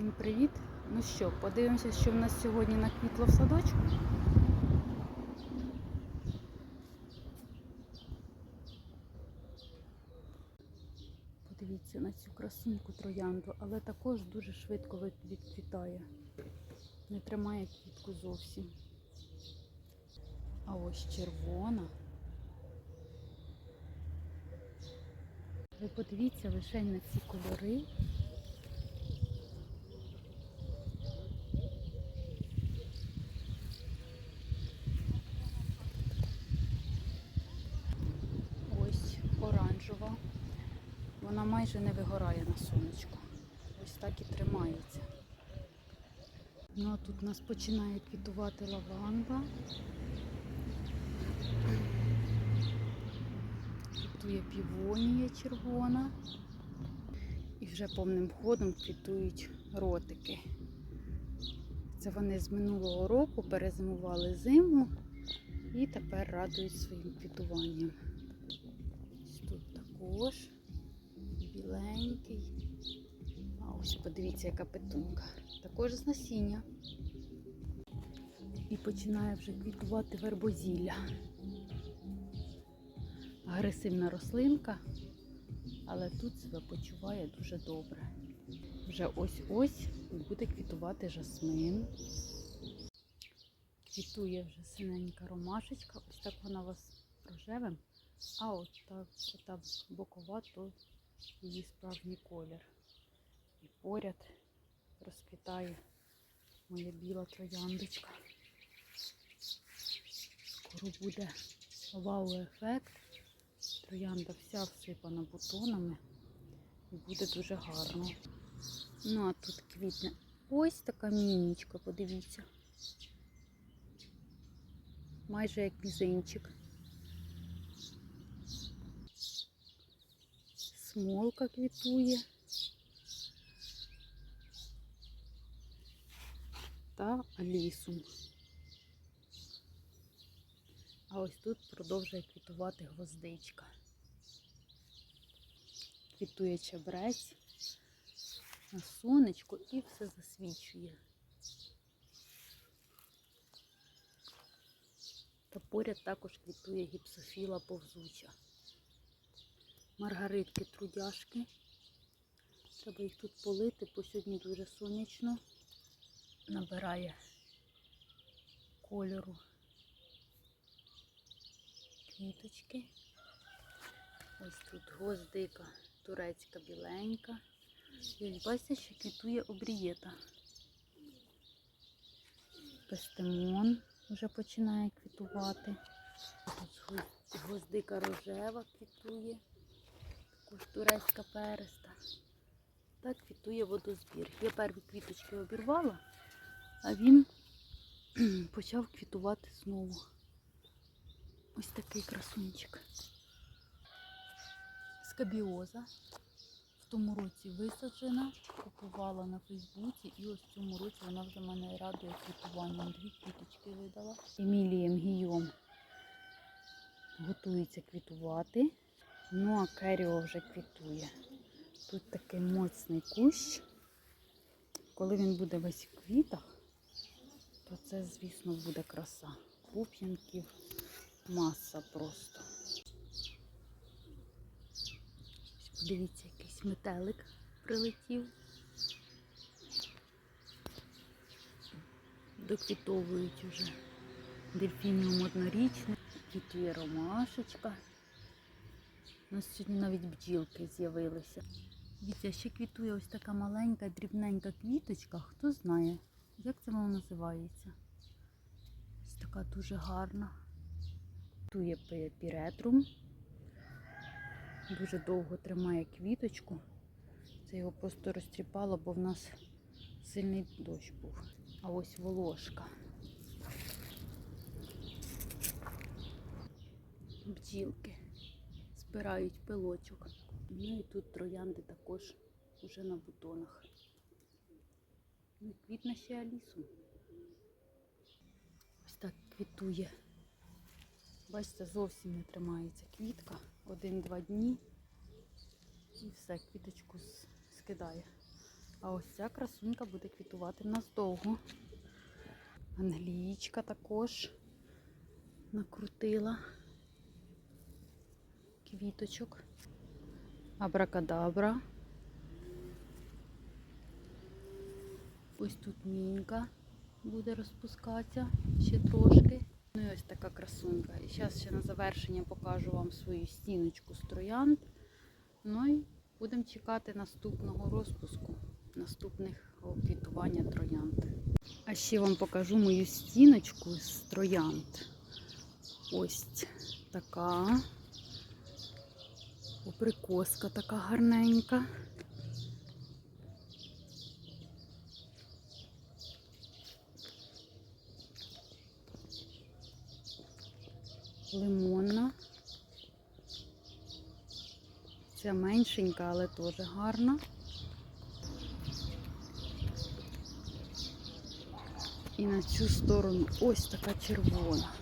Всім привіт! Ну що, подивимося, що в нас сьогодні наквітло в садочку. Подивіться на цю красуньку троянду, але також дуже швидко відквітає. Не тримає квітку зовсім. А ось червона. Ви подивіться лише на ці кольори. Ось оранжева. Вона майже не вигорає на сонечку. Ось так і тримається. Ну а тут у нас починає квітувати лаванда. Квітує півонія червона. І вже повним ходом квітують ротики. Це вони з минулого року перезимували зиму і тепер радують своїм квітуванням. Також біленький. А ось подивіться, яка петунка. Також з насіння. І починає вже квітувати вербозілля. Агресивна рослинка, але тут себе почуває дуже добре. Вже ось-ось буде квітувати жасмин. Квітує вже синенька ромашечка. Ось так вона у вас рожевим, а от так, ота бокова, то її справжній колір. І поряд розквітає моя біла трояндочка. Скоро буде вау-ефект. Троянда вся всипана бутонами і буде дуже гарно. Ну, а тут квітне ось така мінічка, подивіться. Майже як мізинчик. Смолка квітує. Та алісум. А ось тут продовжує квітувати гвоздичка. Квітує чебрець на сонечку і все засвічує. Та поряд також квітує гіпсофіла повзуча. Маргаритки трудяшки. Треба їх тут полити, бо сьогодні дуже сонячно. Набирає кольору квіточки. Ось тут гвоздика турецька біленька. І ось бачите, що квітує обрієта. Пестемон вже починає квітувати. Тут гвоздика рожева квітує. Також турецька переста. Так квітує водозбір. Я перві квіточки обірвала, а він почав квітувати знову. Ось такий красунчик. Скабіоза. В тому році висаджена, купувала на Фейсбуці і ось в цьому році вона вже мене радує квітуванням. Дві квіточки видала. Емілієм Гійом готується квітувати. Ну а Керіо вже квітує. Тут такий моцний кущ. Коли він буде весь в квітах, то це, звісно, буде краса. Пуп'янків маса просто. Подивіться, якийсь метелик прилетів. Доквітовують уже дельфініум однорічний, квітує ромашечка. У нас сьогодні навіть бджілки з'явилися. Дивіться, ще квітує ось така маленька, дрібненька квіточка. Хто знає, як це вона називається? Ось така дуже гарна. Квітує пі- піретрум. Дуже довго тримає квіточку. Це його просто розтріпало, бо в нас сильний дощ був. А ось волошка. Бджілки збирають пилочок. Ну і тут троянди також уже на бутонах. Ну і квітне ще алісу. Ось так квітує. Бачите, зовсім не тримається квітка. Один-два дні і все, квіточку скидає. А ось ця красунька буде квітувати в нас довго. Англійка також накрутила квіточок. Абракадабра. Ось тут мінька буде розпускатися ще трошки. Ну і ось така красунька. І зараз ще на завершення покажу вам свою стіночку з троянд. Ну і будемо чекати наступного розпуску, наступних квітування троянд. А ще вам покажу мою стіночку з троянд. Ось така. Оприкоска така гарненька. Лимонна. Ця меншенька, але теж гарна. І на цю сторону ось така червона.